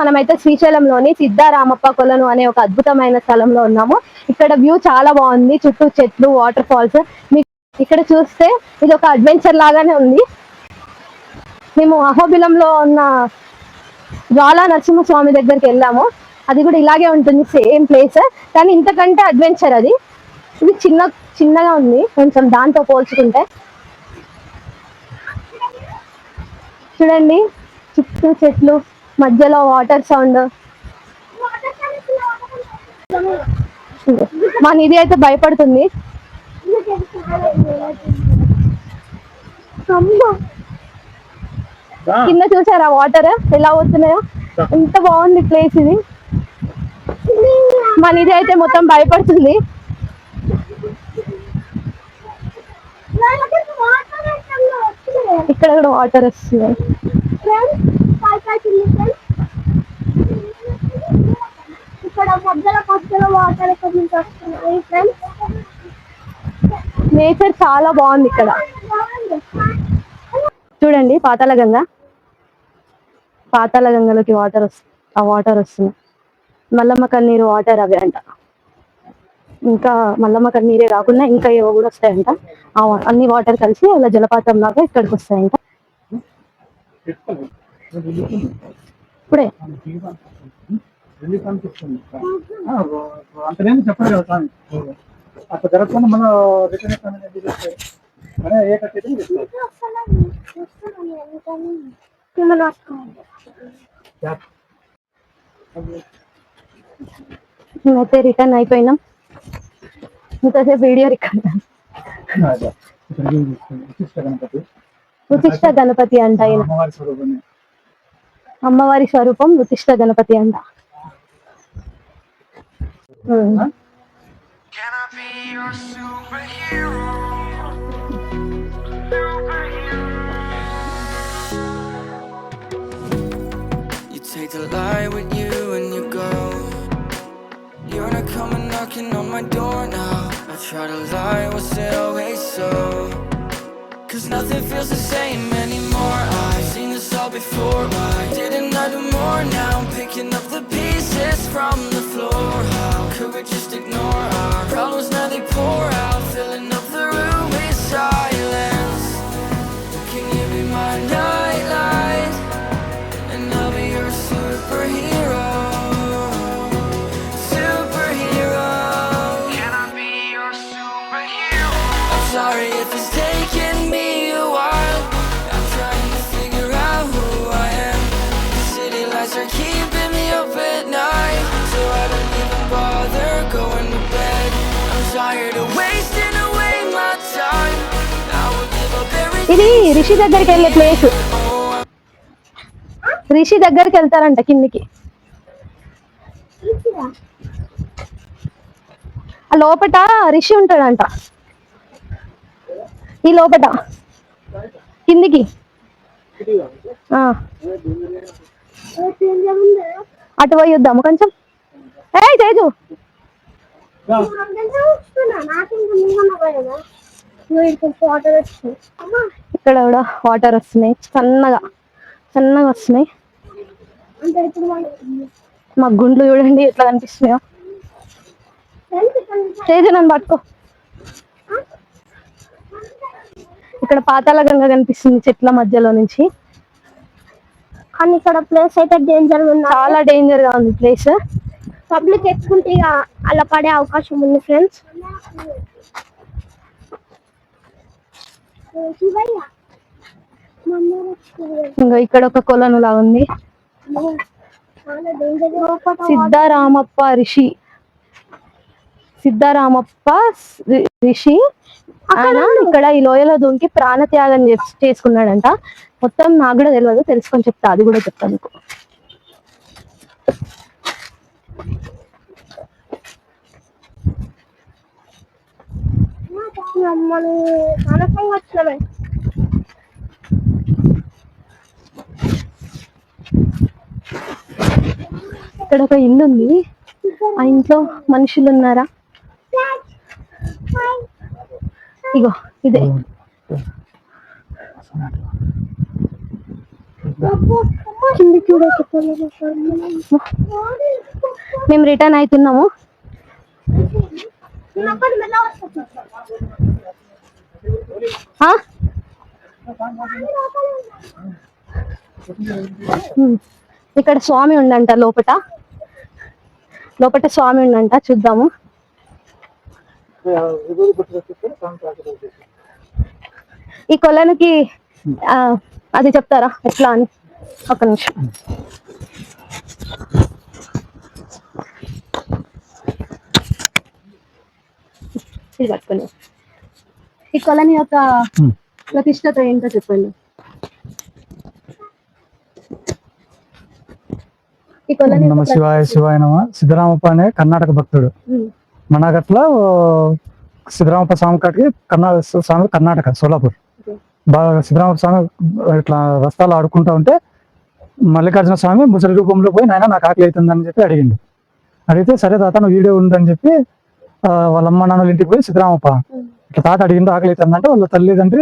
మనమైతే శ్రీశైలంలోని సిద్ధారామప్ప కొలను అనే ఒక అద్భుతమైన స్థలంలో ఉన్నాము. ఇక్కడ వ్యూ చాలా బాగుంది. చుట్టూ చెట్లు వాటర్ ఫాల్స్ మీకు ఇక్కడ చూస్తే ఇది ఒక అడ్వెంచర్ లాగానే ఉంది. మేము అహోబిలంలో ఉన్న జ్వాలా నరసింహస్వామి దగ్గరికి వెళ్ళాము. అది కూడా ఇలాగే ఉంటుంది సేమ్ ప్లేస్ కానీ ఇంతకంటే అడ్వెంచర్ అది. ఇది చిన్న చిన్నగా ఉంది. కొంచెం దాంతో పోల్చుకుంటే. చూడండి చుట్టూ చెట్లు. మధ్యలో వాటర్ సౌండ్. మా నిధి అయితే భయపడుతుంది. కింద చూసారా వాటర్? ఎలా పోతున్నాయో? ఎంత బాగుంది ప్లేస్ ఇది. మా నిధి అయితే మొత్తం భయపడుతుంది. ఇక్కడ కూడా వాటర్ వస్తుంది. ఇక్కడ మధ్యలో మధ్యలో వాటర్ వస్తున్నాయి ఫ్రెండ్స్ నేచర్ చాలా బాగుంది ఇక్కడ. చూడండి పాతాల గంగ. పాతాల గంగలోకి వాటర్ వస్తుంది ఆ వాటర్ వస్తుంది. మల్లమ్మ కన్నీరు వాటర్ అవి అంట. ఇంకా మల్లమ్మ కన్నీరే కాకుండా ఇంకా ఏవో కూడా వస్తాయంట. అన్ని వాటర్ కలిసి అలా జలపాతం లాగా ఇక్కడికి వస్తాయంట. ఇప్పుడే. రిలీఫ్ అనిపిస్తుంది ఆ, అంతనేమి చెప్పారు కదా స్వామి. అట్లా జరగకుండా మనం రిటర్న్ అనే ఏ కట్టేది చెప్తారు. మేమైతే రిటర్న్ అయిపోయినాం. ఇంతసేపు వీడియో రికార్డ్? విశిష్ట గణపతి అంట ఆయన అమ్మవారి స్వరూపమే అమ్మవారి స్వరూపం ఉతిష్ట గణపతి అంట ఉమ్. Can I be your superhero? You take the light with you and you go. You're not coming knocking on my door now. I try to lie, was it always so? Cause nothing feels the same anymore. I've seen this all before. Why didn't I do more now? I'm picking up the pieces from the floor. ఇది రిషి దగ్గరికి వెళ్ళే place Rishi దగ్గరికి వెళ్తారంట కిందికి. ఆ లోపట రిషి ఉంటాడంట. ఈ లోపట. కిందికి. ఆ, అటు పోయి వద్దాము కొంచెం. ఏ తేజు. ఇక్కడ కూడా వాటర్ వస్తున్నాయి. సన్నగా సన్నగా వస్తున్నాయి. మా గుండ్లు చూడండి ఎట్లా కనిపిస్తున్నాయో. తేజు నన్ను పట్టుకో. ఇక్కడ పాతాళ గంగ కనిపిస్తుంది చెట్ల మధ్యలో నుంచి. కానీ ఇక్కడ ప్లేస్ అయితే డేంజర్ ఉంది. చాలా డేంజర్గా ఉంది ప్లేస్ పబ్లిక్ ఎక్కుంటే అలా పడే అవకాశం ఉంది ఫ్రెండ్స్ ఇంకా ఇక్కడ ఒక కొలను లా ఉంది. సిద్ధారామప్ప రిషి. సిద్ధారామప్ప రిషి. ఆయన ఇక్కడ ఈ లోయలో దూకి ప్రాణత్యాగం చేస్- చేసుకున్నాడంట. మొత్తం నాకు కూడా తెలియదు తెలుసుకొని చెప్తా అది కూడా చెప్తా మమ్మల్ని మనం అనసంగా ఇక్కడ ఒక ఇల్లు ఉంది ఆ ఇంట్లో మనుషులు ఉన్నారా ఇగో ఇదే కింది మేము రిటర్న్ అవుతున్నాము ఇక్కడ స్వామి ఉండంట లోపట. లోపట స్వామి ఉండంట చూద్దాము. ఈ కొలనుకి అది చెప్తారా? ఎట్లా అని? ఒక నిమిషం. ఇది పట్టుకోండి ఈ కొలని యొక్క. ప్రతిష్టత ఏంటో చెప్పండి. ఈ కొలని నమ శివాయ శివాయ నమ. సిద్ధరామప్ప అనే కర్ణాటక భక్తుడు. మనగట్ల సిద్ధరామప్ప స్వామి కాటికి కర్ణాటక స్వామి కర్ణాటక సోలాపూర్. బాగా సిద్ధరామప్ప స్వామి ఇట్లా రస్తాలు ఆడుకుంటా ఉంటే మల్లికార్జున స్వామి ముసలి రూపంలో పోయి నాయన నాకు ఆకలి అవుతుందని చెప్పి అడిగిండు. అడిగితే సరే తాత నువ్వు వీడియో ఉందని చెప్పి వాళ్ళ అమ్మ నాన్నల ఇంటికి పోయి సిద్ధరామప్ప. ఇట్లా తాత అడిగిండు ఆకలి అవుతుందంటే వాళ్ళ అంటే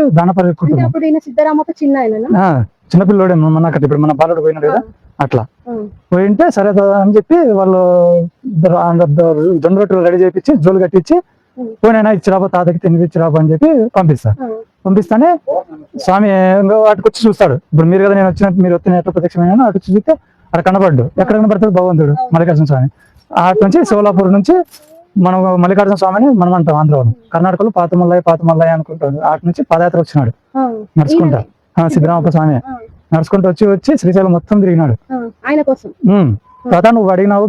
కుటుంబం అప్పుడు ఈయన సిద్ధరామప్ప చిన్న చిన్నపిల్లోడే మన అక్కడ ఇప్పుడు మన బాలుడు పోయినాడు కదా అట్లా. పోయింటే సరే అని చెప్పి వాళ్ళు జొన్న రొట్టెలు రెడీ చేయించి జోలు కట్టించి. పోయినైనా ఇచ్చిరాబో తాతకి తిని ఇచ్చిరాబో అని చెప్పి పంపిస్తారు పంపిస్తానే స్వామి వాటికి వచ్చి చూస్తాడు. ఇప్పుడు మీరు కదా నేను వచ్చినట్టు మీరు వచ్చిన ఎట్లా ప్రత్యక్షమైన అటు చూస్తే అక్కడ కనబడ్డు. ఎక్కడ కనబడతాడు భగవంతుడు మల్లికార్జున స్వామి. అటు నుంచి శివలాపూర్ నుంచి మనం మల్లికార్జున స్వామిని మనం అంటాం ఆంధ్రలో కర్ణాటకలో పాతమల్లయ్య పాతమల్లయ్య అనుకుంటాం అటు నుంచి పాదయాత్ర వచ్చినాడు. నడుచుకుంటా. సిద్ధరామప్ప స్వామి. నడుచుకుంటూ వచ్చి వచ్చి శ్రీశైలం మొత్తం తిరిగినాడు. ఆయన కోసం. తాత నువ్వు అడిగినావు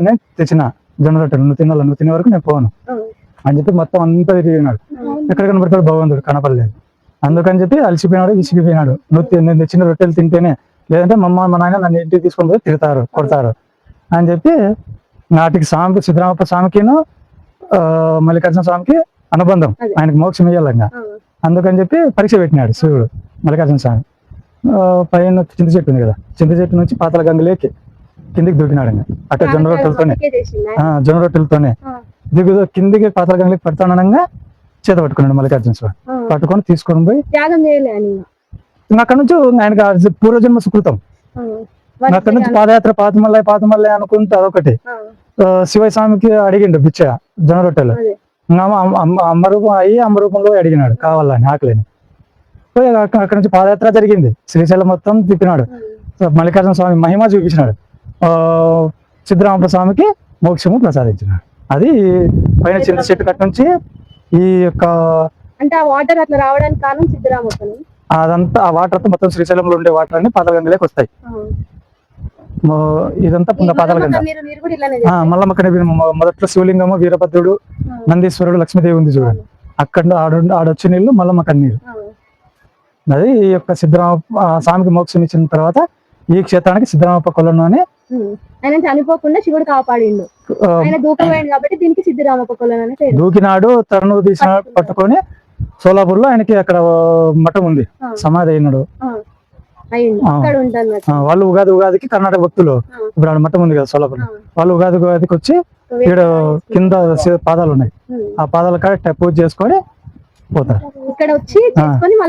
నేను తెచ్చిన జొన్న రొట్టెలు. నువ్వు తినాలి నువ్వు తినే వరకు నేను పోను. అని చెప్పి మొత్తం అంతా తిరిగినాడు. ఎక్కడ కనబడతాడు భగవంతుడు? కనపడలేదు. అందుకని చెప్పి అలసిపోయినాడు విసిగిపోయినాడు. నువ్వు నేను తెచ్చిన రొట్టెలు తింటేనే లేదంటే మా అమ్మ మా నాయన నన్ను ఇంటికి తీసుకొని పోయి తిడతారు కొడతారు అని చెప్పి నాటికి స్వామి సిద్ధరామప్ప స్వామికిను మల్లికార్జున స్వామికి అనుబంధం. ఆయనకి మోక్షం ఇయ్యాలంగా. అందుకని చెప్పి పరీక్ష పెట్టినాడు శివుడు మల్లికార్జున స్వామి. పైన చింత చెట్టు ఉంది కదా. చింత చెట్టు నుంచి పాతల గంగలేకి కిందికి దూకినాడు అట్లా జొన్న రొట్టెలతోనే. జొన్న రొట్టెలతోనే. దిగు కిందికి పాతల గంగలేకి పెడతానగా చేత పట్టుకున్నాడు మల్లికార్జున స్వామి. పట్టుకొని తీసుకొని పోయి అక్కడ నుంచి ఆయనకి ఆ పూర్వజన్మ సుకృతం. అక్కడ నుంచి పాదయాత్ర పాతమల్లయ్య పాతమల్లయ్య అనుకుంటే అదొకటి. ఆ, శివయ్య స్వామికి అడిగిండు బిచ్చ జొన్న రొట్టెలు. అదే. ఇంకా అమ్మ- రూపం అయ్యి అమ్మ రూపంలో అడిగినాడు కావాలని ఆకలిని. అక్కడ నుంచి పాదయాత్ర జరిగింది. శ్రీశైలం మొత్తం తిప్పినాడు. మల్లికార్జున స్వామి మహిమ చూపించినాడు. ఆ, సిద్ధరామప్ప స్వామికి మోక్షము ప్రసాదించినాడు. అది పైన చింత చెట్టు కట్ట నుంచి ఈ యొక్క అంటే ఆ వాటర్ అట్లా రావడానికి కారణం సిద్ధరామప్పని అదంతా ఆ వాటర్ అంతా మొత్తం శ్రీశైలంలో ఉండే వాటర్ అన్ని పాతలగంగలోకి వస్తాయి. ఇదంతా ఇలానే ఆ, మల్లమ్మ కనిపి మొదట్లో శివలింగము వీరభద్రుడు నందీశ్వరుడు లక్ష్మీదేవి ఉంది చూడండి అక్కడ ఆడ ఆడొచ్చే నీళ్ళు మల్లమ్మ కన్నీరు. అది ఈ యొక్క సిద్ధరామ స్వామికి మోక్షం ఇచ్చిన తర్వాత ఈ క్షేత్రానికి సిద్ధరామప్ప కొలను అని ఆయన చనిపోకుండా శివుడు కాపాడిండు. ఆ, ఆయన దూకమైంది కాబట్టి దీనికి సిద్ధరామప్ప కొలను అని పేరు. దూకినాడు తరుణు తీసిన పట్టుకొని సోలాపూర్లో ఆయనకి అక్కడ మఠం ఉంది. సమాధి అయినాడు. వాళ్ళు ఉగాది ఉగాదికి కర్ణాటక భక్తులు. ఇప్పుడు ఆడ మఠం ఉంది కదా సోలాపూర్. వాళ్ళు ఉగాది ఉగాదికి వచ్చి ఇక్కడ కింద పాదాలు ఉన్నాయి. ఆ పాదాల కాడ ట- పూజ చేసుకొని పోతారు. ఇక్కడ వచ్చి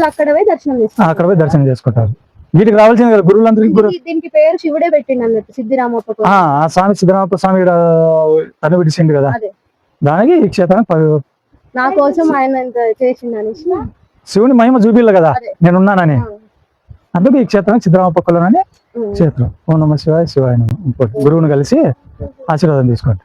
అక్కడ పోయి దర్శనం అక్కడ పోయి దర్శనం చేసుకుంటారు. వీటికి రావాల్సింది కదా గురువులందరికీ గురు దీనికి- దీనికి పేరు శివుడే పెట్టిండు అన్నట్టు సిద్ధిరామప్ప ఆ స్వామి సిద్ధరామప్ప స్వామి తను విడిచిండు కదా. దానికి ఈ క్షేత్రానికి పవి- నా కోసం ఆయన చేసిండు అనేసి. శివుని మహిమ చూపిల్ల కదా. నేనున్నానని. అందుకు ఈ క్షేత్రానికి సిద్ధరామప్ప కొలనని ఉమ్. క్షేత్రం. ఓ నమ శివాయ శివాయ ఇంకోటి గురువుని కలిసి ఆశీర్వాదం తీసుకోండి.